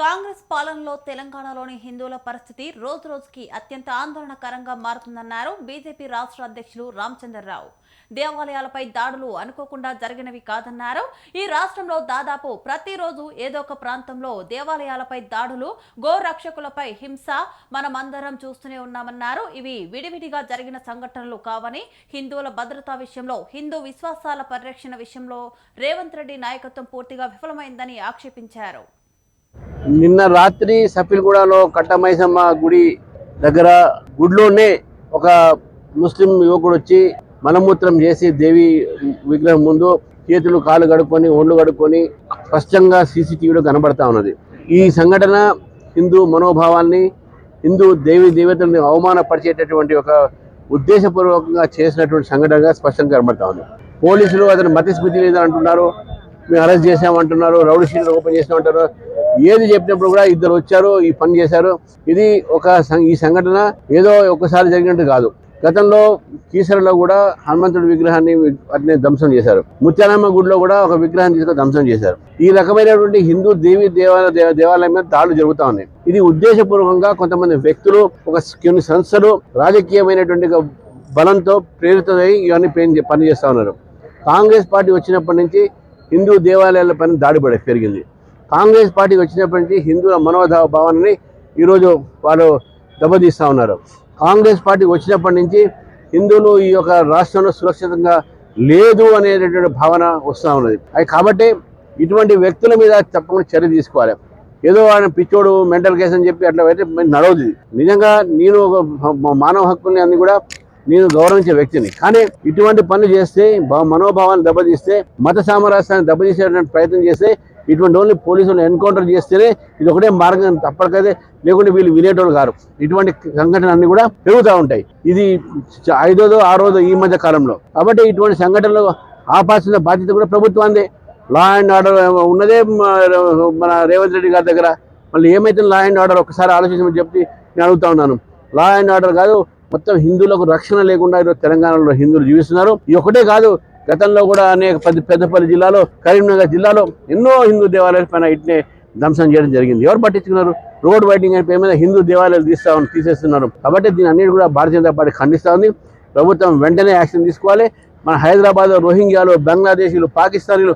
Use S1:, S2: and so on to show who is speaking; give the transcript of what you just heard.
S1: కాంగ్రెస్ పాలనలో తెలంగాణలోని హిందువుల పరిస్థితి రోజు రోజుకి అత్యంత ఆందోళనకరంగా మారుతుందన్నారు బీజేపీ రాష్ట్ర అధ్యక్షులు రామచంద్రరావు. దేవాలయాలపై దాడులు అనుకోకుండా జరిగినవి కాదన్నారు. ఈ రాష్ట్రంలో దాదాపు ప్రతిరోజు ఏదో ఒక ప్రాంతంలో దేవాలయాలపై దాడులు గోరక్షకులపై హింస మనమందరం చూస్తూనే ఉన్నామన్నారు. ఇవి విడివిడిగా జరిగిన సంఘటనలు కావని హిందువుల భద్రతా విషయంలో హిందూ విశ్వాసాల పరిరక్షణ విషయంలో రేవంత్ రెడ్డి నాయకత్వం పూర్తిగా విఫలమైందని ఆక్షేపించారు.
S2: నిన్న రాత్రి సఫిల్గూడలో కట్టమైసమ్మ గుడి దగ్గర గుడిలోనే ఒక ముస్లిం యువకుడు వచ్చి మలమూత్రం చేసి దేవి విగ్రహం ముందు చేతులు కాళ్ళు కడుక్కొని ఒళ్ళు కడుక్కొని స్పష్టంగా సీసీటీవీలో కనబడతా ఉన్నది. ఈ సంఘటన హిందూ మనోభావాల్ని హిందూ దేవి దేవతల్ని అవమానపరిచేటటువంటి ఒక ఉద్దేశపూర్వకంగా చేసినటువంటి సంఘటనగా స్పష్టంగా కనబడతా ఉంది. పోలీసులు అతను మతిస్మృతి లేదని అంటున్నారు. మేము అరెస్ట్ చేసామంటున్నారు రౌడీ షీట్లు ఓపెన్ చేసామంటారు ఏది చెప్పినప్పుడు కూడా ఇద్దరు వచ్చారు ఈ పని చేశారు. ఇది ఒక ఈ సంఘటన ఏదో ఒక్కసారి జరిగినట్టు కాదు. గతంలో కీసరలో కూడా హనుమంతుడి విగ్రహాన్ని వాటిని ధ్వంసం చేశారు. ముత్యాలమ్మ గుడిలో కూడా ఒక విగ్రహాన్ని తీసుకొని ధ్వంసం చేశారు. ఈ రకమైనటువంటి హిందూ దేవి దేవాలయ దేవాలయం మీద దాడులు జరుగుతూ ఉన్నాయి. ఇది ఉద్దేశపూర్వకంగా కొంతమంది వ్యక్తులు ఒక కొన్ని సంస్థలు రాజకీయమైనటువంటి బలంతో ప్రేరితమై ఇవన్నీ పని పనిచేస్తూ ఉన్నారు. కాంగ్రెస్ పార్టీ వచ్చినప్పటి నుంచి హిందూ దేవాలయాల పైన దాడి పడే పెరిగింది. కాంగ్రెస్ పార్టీకి వచ్చినప్పటి నుంచి హిందువుల మనోభావ భావాన్ని ఈరోజు వాళ్ళు దెబ్బతీస్తూ ఉన్నారు. కాంగ్రెస్ పార్టీకి వచ్చినప్పటి నుంచి హిందువులు ఈ యొక్క రాష్ట్రంలో సురక్షితంగా లేదు అనేటటువంటి భావన వస్తూ ఉన్నది. అది కాబట్టి ఇటువంటి వ్యక్తుల మీద తప్పకుండా చర్య తీసుకోవాలి. ఏదో ఆయన పిచ్చోడు మెంటల్ కేసు అని చెప్పి అట్లా అయితే నడవదు నిజంగా నేను ఒక మానవ హక్కుల్ని అన్ని కూడా నేను గౌరవించే వ్యక్తిని. కానీ ఇటువంటి పనులు చేస్తే మనోభావాన్ని దెబ్బతీస్తే మత సామరస్యాన్ని దెబ్బతీసేటువంటి ప్రయత్నం చేస్తే ఇటువంటి వాళ్ళని పోలీసులు ఎన్కౌంటర్ చేస్తేనే ఇది ఒకటే మార్గం తప్పకదే లేకుంటే వీళ్ళు వినేటోళ్ళు కారు. ఇటువంటి సంఘటనలు అన్ని కూడా పెరుగుతూ ఉంటాయి. ఇది ఐదోదో ఆరోదో ఈ మధ్య కాలంలో. కాబట్టి ఇటువంటి సంఘటనలు ఆపాల్సిన బాధ్యత కూడా ప్రభుత్వాన్ని లా అండ్ ఆర్డర్ ఉన్నదే మన రేవంత్ రెడ్డి గారి దగ్గర. మళ్ళీ ఏమైతే లా అండ్ ఆర్డర్ ఒకసారి ఆలోచించమని చెప్పి నేను అడుగుతా ఉన్నాను. లా అండ్ ఆర్డర్ కాదు మొత్తం హిందువులకు రక్షణ లేకుండా ఈరోజు తెలంగాణలో హిందువులు జీవిస్తున్నారు. ఇది ఒకటే కాదు గతంలో కూడా అనేక పెద్ద పెద్దపల్లి జిల్లాలో కరీంనగర్ జిల్లాలో ఎన్నో హిందూ దేవాలయాల పైన ఇట్నే ధ్వంసం చేయడం జరిగింది. ఎవరు పట్టించుకున్నారు? రోడ్ వైడింగ్ అని పేరు మీద హిందూ దేవాలయాలు తీస్తా తీసేస్తున్నారు. కాబట్టి దీని అన్నిటి కూడా భారతీయ జనతా పార్టీ ఖండిస్తూ ఉంది. ప్రభుత్వం వెంటనే యాక్షన్ తీసుకోవాలి. మన హైదరాబాద్ రోహింగ్యాలు బంగ్లాదేశీలు పాకిస్తానీలు